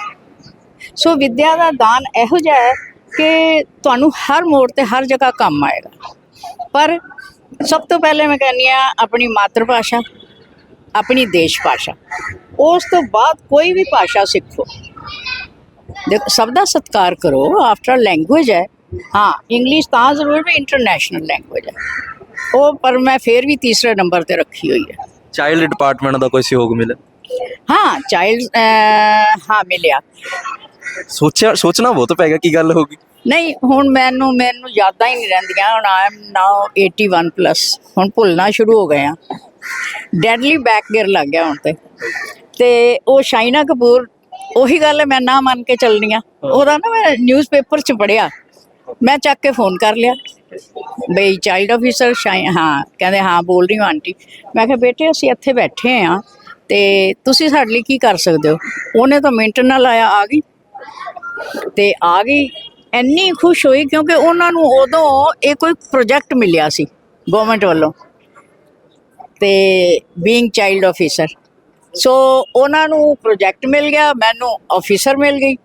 ਸੋ ਵਿਦਿਆ ਦਾ ਦਾਨ ਇਹੋ ਜਿਹਾ ਹੈ ਕਿ ਤੁਹਾਨੂੰ ਹਰ ਮੋੜ ਤੇ ਹਰ ਜਗ੍ਹਾ ਕੰਮ ਆਏਗਾ। ਪਰ ਸਭ ਤੋਂ ਪਹਿਲੇ ਮੈਂ ਕਹਿੰਦੀ ਆ ਆਪਣੀ ਮਾਤਰ ਭਾਸ਼ਾ, ਆਪਣੀ ਦੇਸ਼ ਭਾਸ਼ਾ। ਉਸ ਤੋਂ ਬਾਅਦ ਕੋਈ ਵੀ ਭਾਸ਼ਾ ਸਿੱਖੋ। ਦੇਖੋ, ਸਭ ਦਾ ਸਤਿਕਾਰ ਕਰੋ। ਆਫਟਰ ਲੈਂਗੁਏਜ ਹੈ। ਹਾਂ ਇੰਗਲਿਸ਼ ਤਾਂ ਜ਼ਰੂਰ ਵੀ ਇੰਟਰਨੈਸ਼ਨਲ ਲੈਂਗੁਏਜ ਹੈ। ਉਹ ਪਰ ਮੈਂ ਫੇਰ ਵੀ ਤੀਸਰੇ ਨੰਬਰ ਤੇ ਰੱਖੀ ਹੋਈ ਹੈ। ਚਾਈਲਡ ਡਿਪਾਰਟਮੈਂਟ ਦਾ ਕੋਈ ਸਹਿਯੋਗ ਮਿਲੇ ਹਾਂ ਚਾਈਲਡ ਹਾਂ ਮਿਲਿਆ। ਸੋਚਿਆ ਸੋਚਣਾ ਬਹੁਤ ਪੈ ਗਿਆ ਕੀ ਗੱਲ ਹੋ ਗਈ। ਨਹੀਂ ਹੁਣ ਮੈਨੂੰ ਮੈਨੂੰ ਯਾਦਾਂ ਹੀ ਨਹੀਂ ਰਹਿੰਦੀਆਂ। ਹੁਣ ਆਈ ਐਮ ਨਾਓ 81 ਪਲੱਸ ਹੁਣ ਭੁੱਲਣਾ ਸ਼ੁਰੂ ਹੋ ਗਏ ਆ। ਡੈਡਲੀ ਬੈਕ ਗੇਅਰ ਲੱਗ ਗਿਆ ਹੁਣ ਤੇ। ਤੇ ਉਹ ਸ਼ਾਈਨਾ ਕਪੂਰ ਉਹੀ ਗੱਲ ਮੈਂ ਨਾ ਮੰਨ ਕੇ ਚੱਲਣੀ ਆ। ਉਹਦਾ ਨਾ ਮੈਂ ਨਿਊਜ਼ਪੇਪਰ 'ਚ ਪੜਿਆ ਮੈਂ ਚੱਕ ਕੇ ਫੋਨ ਕਰ ਲਿਆ। ਬਈ ਚਾਈਲਡ ਆਫੀਸਰ ਸ਼ਾਈ ਹਾਂ, ਕਹਿੰਦੇ, ਹਾਂ, ਬੋਲ ਰਹੀ ਹਾਂ ਆਂਟੀ। ਮੈਂ ਕਿਹਾ, ਬੇਟੇ, ਅਸੀਂ ਇੱਥੇ ਬੈਠੇ ਆ ਤੇ ਤੁਸੀਂ ਸਾਡੇ ਲਈ ਕੀ ਕਰ ਸਕਦੇ ਹੋ? ਉਹਨੇ ਤਾਂ ਮਿੰਟ ਨਾਲ ਆਇਆ ਆ ਗਈ। ਤੇ ਆ ਗਈ। ਇੰਨੀ ਖੁਸ਼ ਹੋਈ ਕਿਉਂਕਿ ਉਹਨਾਂ ਨੂੰ ਉਦੋਂ ਇਹ ਕੋਈ ਪ੍ਰੋਜੈਕਟ ਮਿਲਿਆ ਸੀ ਗਵਰਨਮੈਂਟ ਵੱਲੋਂ। ਤੇ ਬੀਇੰਗ ਚਾਈਲਡ ਆਫੀਸਰ ਸੋ ਉਹਨਾਂ ਨੂੰ ਪ੍ਰੋਜੈਕਟ ਮਿਲ ਗਿਆ, ਮੈਨੂੰ ਆਫੀਸਰ ਮਿਲ ਗਈ।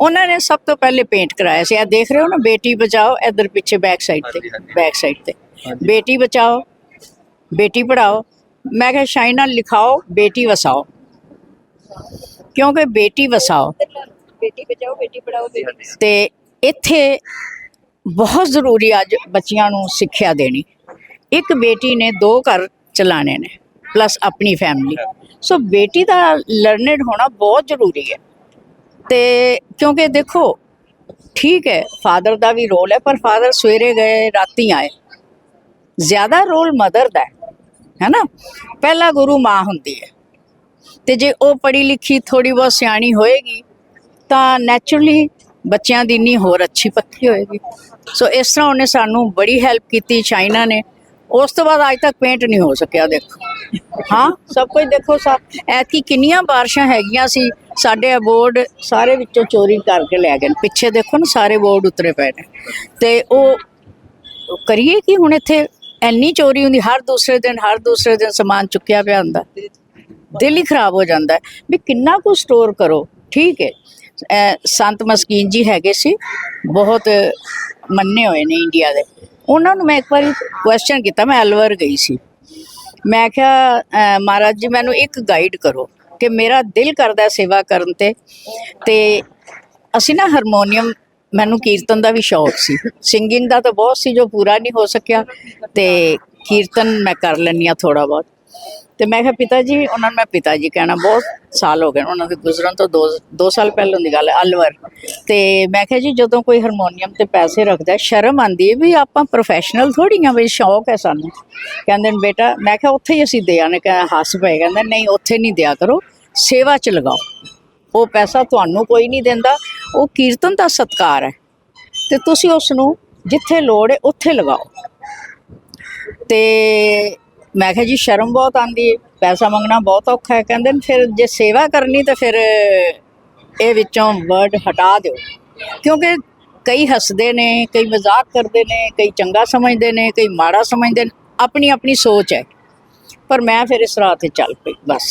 ਉਹਨਾਂ ਨੇ ਸਭ ਤੋਂ ਪਹਿਲੇ ਪੇਂਟ ਕਰਾਇਆ ਸੀ। ਇਹ ਦੇਖ ਰਹੇ ਹੋ ਨਾ ਬੇਟੀ ਬਚਾਓ ਇਧਰ ਪਿੱਛੇ ਬੈਕ ਸਾਈਡ ਤੇ। ਬੈਕ ਸਾਈਡ ਤੇ। ਬੇਟੀ ਬਚਾਓ ਬੇਟੀ ਪੜਾਓ ਮੈਂ ਕਿਹਾ ਸ਼ਾਈਨਾ ਲਿਖਾਓ ਬੇਟੀ ਵਸਾਓ। ਕਿਉਂਕਿ ਬੇਟੀ ਵਸਾਓ। ਬੇਟੀ ਬਚਾਓ ਬੇਟੀ ਪੜਾਓ ਤੇ ਇੱਥੇ ਬਹੁਤ ਜ਼ਰੂਰੀ ਅੱਜ ਬੱਚਿਆਂ ਨੂੰ ਸਿੱਖਿਆ ਦੇਣੀ। ਇੱਕ ਬੇਟੀ ਨੇ ਦੋ ਘਰ ਚਲਾਣੇ ਨੇ ਪਲੱਸ ਆਪਣੀ ਫੈਮਿਲੀ ਸੋ ਬੇਟੀ ਦਾ ਲਰਨਡ ਹੋਣਾ ਬਹੁਤ ਜ਼ਰੂਰੀ ਹੈ। ਤੇ ਕਿਉਂਕਿ ਦੇਖੋ, ਠੀਕ ਹੈ ਫਾਦਰ ਦਾ ਵੀ ਰੋਲ ਹੈ, ਪਰ ਫਾਦਰ ਸਵੇਰੇ ਗਏ, ਰਾਤੀ ਆਏ। ਜ਼ਿਆਦਾ ਰੋਲ ਮਦਰ ਦਾ ਹੈ ਹੈ ਨਾ? ਪਹਿਲਾ ਗੁਰੂ ਮਾਂ ਹੁੰਦੀ ਹੈ। ਤੇ ਜੇ ਉਹ ਪੜ੍ਹੀ ਲਿਖੀ ਥੋੜੀ ਬਹੁਤ ਸਿਆਣੀ ਹੋਏਗੀ, ਤਾਂ ਨੈਚੁਰਲੀ ਬੱਚਿਆਂ ਦੀ ਨੀ ਹੋਰ ਅੱਛੀ ਪੱਕੀ ਹੋਏਗੀ। ਸੋ ਇਸ ਤਰ੍ਹਾਂ ਉਹਨੇ ਸਾਨੂੰ ਬੜੀ ਹੈਲਪ ਕੀਤੀ, ਚਾਈਨਾ ਨੇ। ਉਸ ਤੋਂ ਬਾਅਦ ਅੱਜ ਤੱਕ ਪੇਂਟ ਨਹੀਂ ਹੋ ਸਕਿਆ, ਦੇਖੋ। ਹਾਂ, ਸਭ ਕੁਝ ਦੇਖੋ, ਸਭ। ਐਤਕੀ ਕਿੰਨੀਆਂ ਬਾਰਿਸ਼ਾਂ ਹੈਗੀਆਂ ਸੀ, ਸਾਡੇ ਬੋਰਡ ਸਾਰੇ ਵਿੱਚੋਂ ਚੋਰੀ ਕਰਕੇ ਲੈ ਗਏ ਨੇ। ਪਿੱਛੇ ਦੇਖੋ ਨਾ, ਸਾਰੇ ਬੋਰਡ ਉਤਰੇ ਪਏ ਨੇ। ਤੇ ਉਹ ਕਰੀਏ ਕਿ ਹੁਣ ਇੱਥੇ? ਇੰਨੀ ਚੋਰੀ ਹੁੰਦੀ, ਹਰ ਦੂਸਰੇ ਦਿਨ, ਹਰ ਦੂਸਰੇ ਦਿਨ ਸਮਾਨ ਚੁੱਕਿਆ ਪਿਆ ਹੁੰਦਾ। ਦਿਲ ਹੀ ਖਰਾਬ ਹੋ ਜਾਂਦਾ ਹੈ। ਵੀ ਕਿੰਨਾ ਕੁ ਸਟੋਰ ਕਰੋ, ਠੀਕ ਹੈ। ਸੰਤ ਮਸਕੀਨ ਜੀ ਹੈਗੇ ਸੀ, ਬਹੁਤ ਮੰਨੇ ਹੋਏ ਨੇ ਇੰਡੀਆ ਦੇ। ਉਹਨਾਂ ਨੂੰ ਮੈਂ ਇੱਕ ਵਾਰੀ ਕੁਐਸਚਨ ਕੀਤਾ, ਮੈਂ ਅਲਵਰ ਗਈ ਸੀ। ਮੈਂ ਕਿਹਾ ਮਹਾਰਾਜ ਜੀ, ਮੈਨੂੰ ਇੱਕ ਗਾਈਡ ਕਰੋ ਕਿ ਮੇਰਾ ਦਿਲ ਕਰਦਾ ਸੇਵਾ ਕਰਨ ਤੇ। ਤੇ ਅਸੀਂ ਨਾ ਹਾਰਮੋਨੀਅਮ ਮੈਨੂੰ ਕੀਰਤਨ ਦਾ ਵੀ ਸ਼ੌਕ ਸੀ। ਸਿੰਗਿੰਗ ਦਾ ਤਾਂ ਬਹੁਤ ਸੀ, ਜੋ ਪੂਰਾ ਨਹੀਂ ਹੋ ਸਕਿਆ। ਤੇ ਕੀਰਤਨ ਮੈਂ ਕਰ ਲੈਂਦੀ ਹਾਂ ਥੋੜਾ ਬਹੁਤ। ਤੇ ਮੈਂ ਕਿਹਾ ਪਿਤਾ ਜੀ ਉਹਨਾਂ ਨੂੰ ਮੈਂ ਪਿਤਾ ਜੀ ਕਹਿਣਾ, ਬਹੁਤ ਸਾਲ ਹੋ ਗਏ ਉਹਨਾਂ ਦੇ ਗੁਜ਼ਰਨ ਤੋਂ 2 2 ਸਾਲ ਪਹਿਲਾਂ ਦੀ ਗੱਲ ਹੈ, ਅਲਵਰ। ਤੇ ਮੈਂ ਕਿਹਾ ਜੀ, ਜਦੋਂ ਕੋਈ ਹਾਰਮੋਨੀਅਮ ਤੇ ਪੈਸੇ ਰੱਖਦਾ, ਸ਼ਰਮ ਆਂਦੀ ਹੈ ਵੀ ਆਪਾਂ ਪ੍ਰੋਫੈਸ਼ਨਲ ਥੋੜੀ ਆ ਵੀ ਸ਼ੌਕ ਹੈ ਸਾਨੂੰ। ਕਹਿੰਦੇ ਨੇ, ਬੇਟਾ, ਮੈਂ ਕਿਹਾ, ਉੱਥੇ ਹੀ ਅਸੀਂ ਦਿਆ ਨੇ ਕਹਿੰਦਾ ਹੱਸ ਪਏ। ਕਹਿੰਦਾ, ਨਹੀਂ, ਉੱਥੇ ਨਹੀਂ ਦਿਆ ਕਰੋ, ਸੇਵਾ ਚ ਲਗਾਓ। ਉਹ ਪੈਸਾ ਤੁਹਾਨੂੰ ਕੋਈ ਨਹੀਂ ਦਿੰਦਾ, ਉਹ ਕੀਰਤਨ ਦਾ ਸਤਕਾਰ ਹੈ। ਤੇ ਤੁਸੀਂ ਉਸ ਨੂੰ ਜਿੱਥੇ ਲੋੜ ਹੈ, ਉੱਥੇ ਲਗਾਓ। ਤੇ ਮੈਂ ਕਿਹਾ ਜੀ ਸ਼ਰਮ ਬਹੁਤ ਆਂਦੀ ਹੈ ਪੈਸਾ ਮੰਗਣਾ ਬਹੁਤ ਔਖਾ ਹੈ। ਕਹਿੰਦੇ ਨੇ ਫਿਰ ਜੇ ਸੇਵਾ ਕਰਨੀ ਤਾਂ ਫਿਰ ਇਹ ਵਿੱਚੋਂ ਵਰਡ ਹਟਾ ਦਿਓ। ਕਿਉਂਕਿ ਕਈ ਹੱਸਦੇ ਨੇ ਕਈ ਮਜ਼ਾਕ ਕਰਦੇ ਨੇ ਕਈ ਚੰਗਾ ਸਮਝਦੇ ਨੇ ਕਈ ਮਾੜਾ ਸਮਝਦੇ ਨੇ ਆਪਣੀ ਆਪਣੀ ਸੋਚ ਹੈ। ਪਰ ਮੈਂ ਫਿਰ ਇਸ ਰਾਹ ਤੇ ਚੱਲ ਪਈ ਬਸ।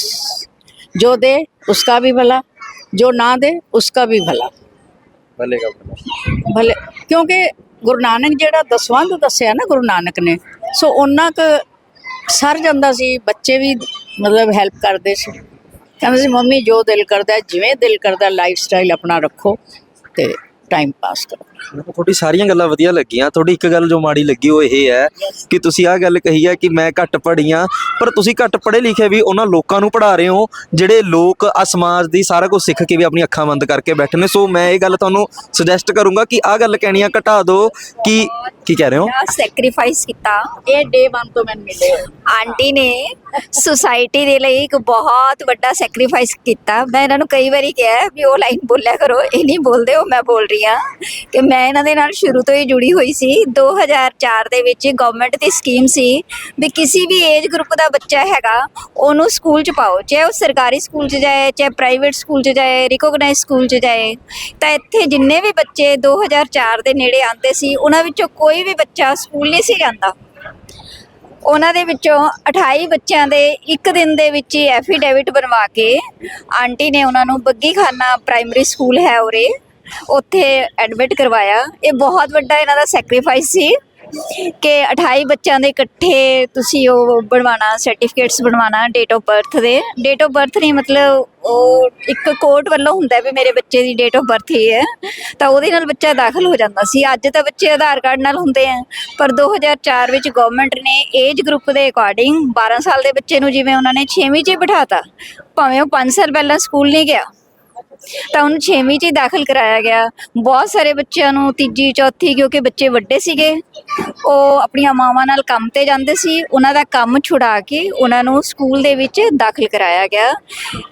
ਜੋ ਦੇ ਉਸਕਾ ਵੀ ਭਲਾ ਜੋ ਨਾ ਦੇ ਉਸਕਾ ਵੀ ਭਲਾ। ਭਲੇ। ਕਿਉਂਕਿ ਗੁਰੂ ਨਾਨਕ ਜਿਹੜਾ ਦਸਵੰਧ ਦੱਸਿਆ ਨਾ ਗੁਰੂ ਨਾਨਕ ਨੇ ਸੋ ਉਹਨਾਂ ਕ ਸਰ ਜਾਂਦਾ ਸੀ ਬੱਚੇ ਵੀ ਮਤਲਬ ਹੈਲਪ ਕਰਦੇ ਸੀ। ਕਹਿੰਦੇ ਸੀ ਮੰਮੀ ਜੋ ਦਿਲ ਕਰਦਾ ਜਿਵੇਂ ਦਿਲ ਕਰਦਾ ਲਾਈਫ ਸਟਾਈਲ ਆਪਣਾ ਰੱਖੋ ਤੇ ਟਾਈਮ ਪਾਸ ਕਰੋ। ਮੈਨੂੰ ਤੁਹਾਡੀ ਸਾਰੀਆਂ ਗੱਲਾਂ ਵਧੀਆ ਲੱਗੀਆਂ। ਤੁਹਾਡੀ ਇੱਕ ਗੱਲ ਜੋ ਮਾੜੀ ਲੱਗੀ ਉਹ ਇਹ ਹੈ ਕਿ ਤੁਸੀਂ ਆਹ ਗੱਲ ਕਹੀ ਹੈ ਕਿ ਮੈਂ ਘੱਟ ਪੜ੍ਹੀ ਹਾਂ ਪਰ ਤੁਸੀਂ ਘੱਟ ਪੜ੍ਹੇ ਲਿਖੇ ਵੀ ਉਹਨਾਂ ਲੋਕਾਂ ਨੂੰ ਪੜ੍ਹਾ ਰਹੇ ਹੋ ਜਿਹੜੇ ਲੋਕ ਆ ਸਮਾਜ ਦੀ ਸਾਰਾ ਕੁਝ ਸਿੱਖ ਕੇ ਵੀ ਆਪਣੀ ਅੱਖਾਂ ਬੰਦ ਕਰਕੇ ਬੈਠੇ ਨੇ। ਸੋ ਮੈਂ ਇਹ ਗੱਲ ਤੁਹਾਨੂੰ ਸੁਜੈਸਟ ਕਰੂੰਗਾ ਕਿ ਆਹ ਗੱਲ ਕਹਿਣੀਆਂ ਘਟਾ ਦਿਓ ਕਿ ਕੀ ਕਹਿ ਰਹੇ ਹੋ? ਸੈਕਰੀਫਾਈਸ ਕੀਤਾ। ਇਹ ਡੇ 1 ਤੋਂ ਮੈਨੂੰ ਮਿਲੇ। ਆਂਟੀ ਨੇ ਸੁਸਾਇਟੀ ਦੇ ਲਈ ਇੱਕ ਬਹੁਤ ਵੱਡਾ ਸੈਕਰੀਫਾਈਸ ਕੀਤਾ। ਮੈਂ ਇਹਨਾਂ ਨੂੰ ਕਈ ਵਾਰੀ ਕਿਹਾ ਹੈ ਵੀ ਉਹ ਲਾਈਨ ਬੋਲਿਆ ਕਰੋ ਇਹ ਨਹੀਂ ਬੋਲਦੇ ਉਹ ਮੈਂ ਬੋਲ ਰਹੀ ਹਾਂ ਕਿ ਮੈਂ ਇਹਨਾਂ ਦੇ ਨਾਲ ਸ਼ੁਰੂ ਤੋਂ ਹੀ ਜੁੜੀ ਹੋਈ ਸੀ। 2004 ਦੇ ਵਿੱਚ ਗਵਰਨਮੈਂਟ ਦੀ ਸਕੀਮ ਸੀ ਵੀ ਕਿਸੇ ਵੀ ਏਜ ਗਰੁੱਪ ਦਾ ਬੱਚਾ ਹੈਗਾ ਉਹਨੂੰ ਸਕੂਲ ਚ ਪਾਓ। ਚਾਹੇ ਉਹ ਸਰਕਾਰੀ ਸਕੂਲ ਚ ਜਾਏ ਚਾਹੇ ਪ੍ਰਾਈਵੇਟ ਸਕੂਲ ਚ ਜਾਏ ਰਿਕੋਗਨਾਈਜ਼ ਸਕੂਲ ਚ ਜਾਏ। ਤਾਂ ਇੱਥੇ ਜਿੰਨੇ ਵੀ ਬੱਚੇ 2004 ਦੇ ਨੇੜੇ ਆਉਂਦੇ ਸੀ ਉਹਨਾਂ ਵਿੱਚੋਂ ਕੋਈ ਕੋਈ ਵੀ ਬੱਚਾ ਸਕੂਲ ਨਹੀਂ ਸੀ ਜਾਂਦਾ। ਉਹਨਾਂ ਦੇ ਵਿੱਚੋਂ 28 ਬੱਚਿਆਂ ਦੇ ਇੱਕ ਦਿਨ ਦੇ ਵਿੱਚ ਹੀ ਐਫੀਡੇਵਿਟ ਬਣਵਾ ਕੇ ਆਂਟੀ ਨੇ ਉਹਨਾਂ ਨੂੰ ਬੱਗੀ ਖਾਨਾ ਪ੍ਰਾਇਮਰੀ ਸਕੂਲ ਹੈ ਉਰੇ। ਉੱਥੇ ਐਡਮਿਟ ਕਰਵਾਇਆ। ਇਹ ਬਹੁਤ ਵੱਡਾ ਇਹਨਾਂ ਦਾ ਸੈਕਰੀਫਾਈਸ ਸੀ। ਕਿ 28 ਬੱਚਿਆਂ ਦੇ ਇਕੱਠੇ ਤੁਸੀਂ ਉਹ ਬਣਵਾਉਣਾ ਸਰਟੀਫਿਕੇਟਸ ਬਣਵਾਉਣਾ ਡੇਟ ਆਫ ਬਰਥ ਦੇ। ਡੇਟ ਆਫ ਬਰਥ ਨਹੀਂ, ਮਤਲਬ ਉਹ ਇੱਕ ਕੋਰਟ ਵੱਲੋਂ ਹੁੰਦਾ ਵੀ ਮੇਰੇ ਬੱਚੇ ਦੀ ਡੇਟ ਆਫ ਬਰਥ ਹੀ ਹੈ। ਤਾਂ ਉਹਦੇ ਨਾਲ ਬੱਚਾ ਦਾਖਲ ਹੋ ਜਾਂਦਾ ਸੀ। ਅੱਜ ਤਾਂ ਬੱਚੇ ਆਧਾਰ ਕਾਰਡ ਨਾਲ ਹੁੰਦੇ ਆ। ਪਰ 2004 ਵਿੱਚ ਗਵਰਨਮੈਂਟ ਨੇ ਏਜ ਗਰੁੱਪ ਦੇ ਅਕੋਰਡਿੰਗ 12 ਸਾਲ ਦੇ ਬੱਚੇ ਨੂੰ ਜਿਵੇਂ ਉਹਨਾਂ ਨੇ 6ਵੀਂ 'ਚ ਹੀ ਬਿਠਾਤਾ, ਭਾਵੇਂ ਉਹ 5 ਸਾਲ ਪਹਿਲਾਂ ਸਕੂਲ ਨਹੀਂ ਗਿਆ ਤਾਂ ਉਹਨੂੰ 6ਵੀਂ 'ਚ ਹੀ ਦਾਖਲ ਕਰਾਇਆ ਗਿਆ। ਬਹੁਤ ਸਾਰੇ ਬੱਚਿਆਂ ਨੂੰ ਤੀਜੀ, ਚੌਥੀ ਕਿਉਂਕਿ ਬੱਚੇ ਵੱਡੇ ਸੀਗੇ, ਉਹ ਆਪਣੀਆਂ ਮਾਵਾਂ ਨਾਲ ਕੰਮ ਤੇ ਜਾਂਦੇ ਸੀ। ਉਹਨਾਂ ਦਾ ਕੰਮ ਛੁਡਾ ਕੇ ਉਹਨਾਂ ਨੂੰ ਸਕੂਲ ਦੇ ਵਿੱਚ ਦਾਖਲ ਕਰਾਇਆ ਗਿਆ।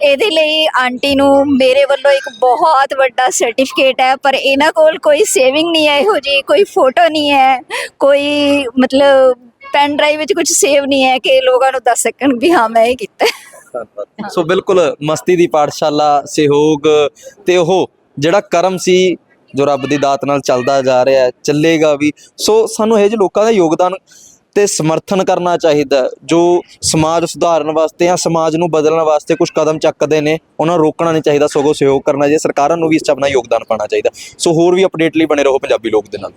ਇਹਦੇ ਲਈ ਆਂਟੀ ਨੂੰ ਮੇਰੇ ਵੱਲੋਂ ਇੱਕ ਬਹੁਤ ਵੱਡਾ ਸਰਟੀਫਿਕੇਟ ਹੈ, ਪਰ ਇਹਨਾਂ ਕੋਲ ਕੋਈ ਸੇਵਿੰਗ ਨਹੀਂ ਹੈ ਇਹੋ ਜੀ ਕੋਈ ਫੋਟੋ ਨਹੀਂ ਹੈ, ਕੋਈ ਮਤਲਬ ਪੈਨ ਡਰਾਈਵ ਵਿੱਚ ਕੁਝ ਸੇਵ ਨਹੀਂ ਹੈ ਕਿ ਲੋਕਾਂ ਨੂੰ ਦੱਸ ਸਕਣ ਵੀ ਹਾਂ, ਮੈਂ ਇਹ ਕੀਤਾ। ਸੋ ਬਿਲਕੁਲ ਮਸਤੀ ਦੀ ਪਾਠਸ਼ਾਲਾ, ਸਹਿਯੋਗ ਤੇ ਉਹ ਜਿਹੜਾ ਕਰਮ ਸੀ, ਜੋ ਰੱਬ ਦੀ ਦਾਤ ਨਾਲ ਚੱਲਦਾ ਜਾ ਰਿਹਾ ਹੈ, ਚੱਲੇਗਾ ਵੀ। ਸੋ ਸਾਨੂੰ ਇਹ ਜਿਹੇ ਲੋਕਾਂ ਦਾ ਯੋਗਦਾਨ ਤੇ ਸਮਰਥਨ ਕਰਨਾ ਚਾਹੀਦਾ ਜੋ ਸਮਾਜ ਸੁਧਾਰਨ ਵਾਸਤੇ ਜਾਂ ਸਮਾਜ ਨੂੰ ਬਦਲਣ ਵਾਸਤੇ ਕੁਝ ਕਦਮ ਚੱਕਦੇ ਨੇ, ਉਹਨਾਂ ਨੂੰ ਰੋਕਣਾ ਨਹੀਂ ਚਾਹੀਦਾ, ਸਗੋਂ ਸਹਿਯੋਗ ਕਰਨਾ ਚਾਹੀਦਾ। ਸਰਕਾਰਾਂ ਨੂੰ ਵੀ ਇਸ 'ਚ ਆਪਣਾ ਯੋਗਦਾਨ ਪਾਉਣਾ ਚਾਹੀਦਾ। ਸੋ ਹੋਰ ਵੀ ਅਪਡੇਟ ਲਈ ਬਣੇ ਰਹੋ ਪੰਜਾਬੀ ਲੋਕ ਦੇ ਨਾਲ।